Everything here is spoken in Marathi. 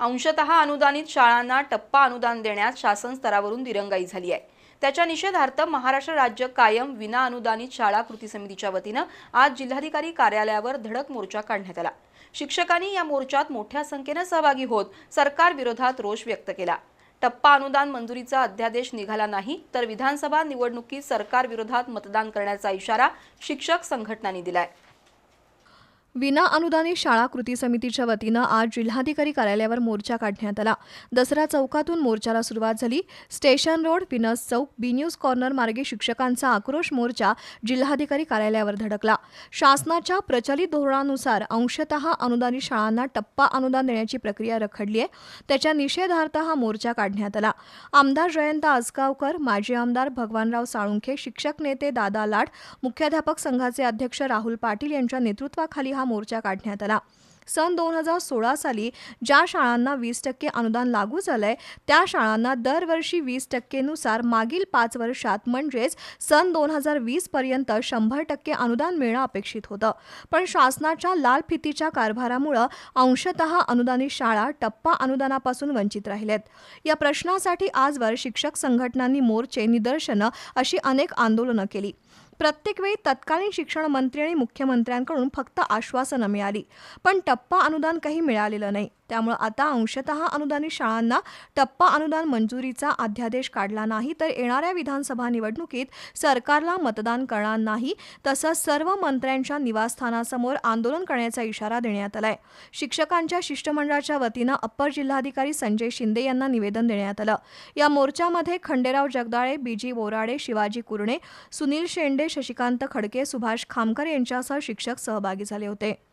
अंशतः अनुदानित शाळांना टप्पा अनुदान देण्यात शासन स्तरावरून दिरंगाई झाली आहे. त्याच्या निषेधार्थ महाराष्ट्र राज्य कायम विना अनुदानित शाळा कृती समितीच्या वतीनं आज जिल्हाधिकारी कार्यालयावर धडक मोर्चा काढण्यात आला. शिक्षकांनी या मोर्चात मोठ्या संख्येनं सहभागी होत सरकार विरोधात रोष व्यक्त केला. टप्पा अनुदान मंजुरीचा अध्यादेश निघाला नाही तर विधानसभा निवडणुकीत सरकार विरोधात मतदान करण्याचा इशारा शिक्षक संघटनांनी दिलाय. विना अनुदानित शाळा कृती समितीच्या वतीनं आज जिल्हाधिकारी कार्यालयावर मोर्चा काढण्यात आला. दसरा चौकातून मोर्चाला सुरुवात झाली. स्टेशन रोड विनस चौक बी न्यूज कॉर्नर मार्गे शिक्षकांचा आक्रोश मोर्चा जिल्हाधिकारी कार्यालयावर धडकला. शासनाच्या प्रचलित धोरणानुसार अंशतः अनुदानित शाळांना टप्पा अनुदान देण्याची प्रक्रिया रखडली आहे त्याच्या निषेधार्थ हा मोर्चा काढण्यात आला. आमदार जयंत आजगावकर माजी आमदार भगवानराव साळुंखे शिक्षक नेते दादा लाड मुख्याध्यापक संघाचे अध्यक्ष राहुल पाटील यांच्या नेतृत्वाखाली हा मोर्चा काढण्यात आला. सन दोन हजार सोळा साली ज्या शाळांना वीस टक्के अनुदान लागू झालंय त्या शाळांना दरवर्षी वीस टक्केनुसार मागील पाच वर्षात म्हणजेच सन दोन हजार वीस पर्यंत शंभर टक्के अनुदान मिळणं अपेक्षित होतं. पण शासनाच्या लाल फितीच्या कारभारामुळं अंशतः अनुदानित शाळा टप्पा अनुदानापासून वंचित राहिल्यात या प्रश्नासाठी आजवर शिक्षक संघटनांनी मोर्चे निदर्शनं अशी अनेक आंदोलनं केली. प्रत्येक वेळी तत्कालीन शिक्षण मंत्री आणि मुख्यमंत्र्यांकडून फक्त आश्वासनं मिळाली. पण टप्पा अनुदान काही मिळालेलं नाही. त्यामुळे आता अंशतः अनुदानित शाळांना टप्पा अनुदान मंजुरीचा अध्यादेश काढला नाही तर येणाऱ्या विधानसभा निवडणुकीत सरकारला मतदान करणार नाही तसंच सर्व मंत्र्यांच्या निवासस्थानासमोर आंदोलन करण्याचा इशारा देण्यात आलाय. शिक्षकांच्या शिष्टमंडळाच्या वतीनं अप्पर जिल्हाधिकारी संजय शिंदे यांना निवेदन देण्यात आलं. या मोर्चामध्ये खंडेराव जगदाळे बीजी बोराडे शिवाजी कुरणे सुनील शेंडे शशिकांत खडके सुभाष खामकर यांच्यासह शिक्षक सहभागी झाले होते.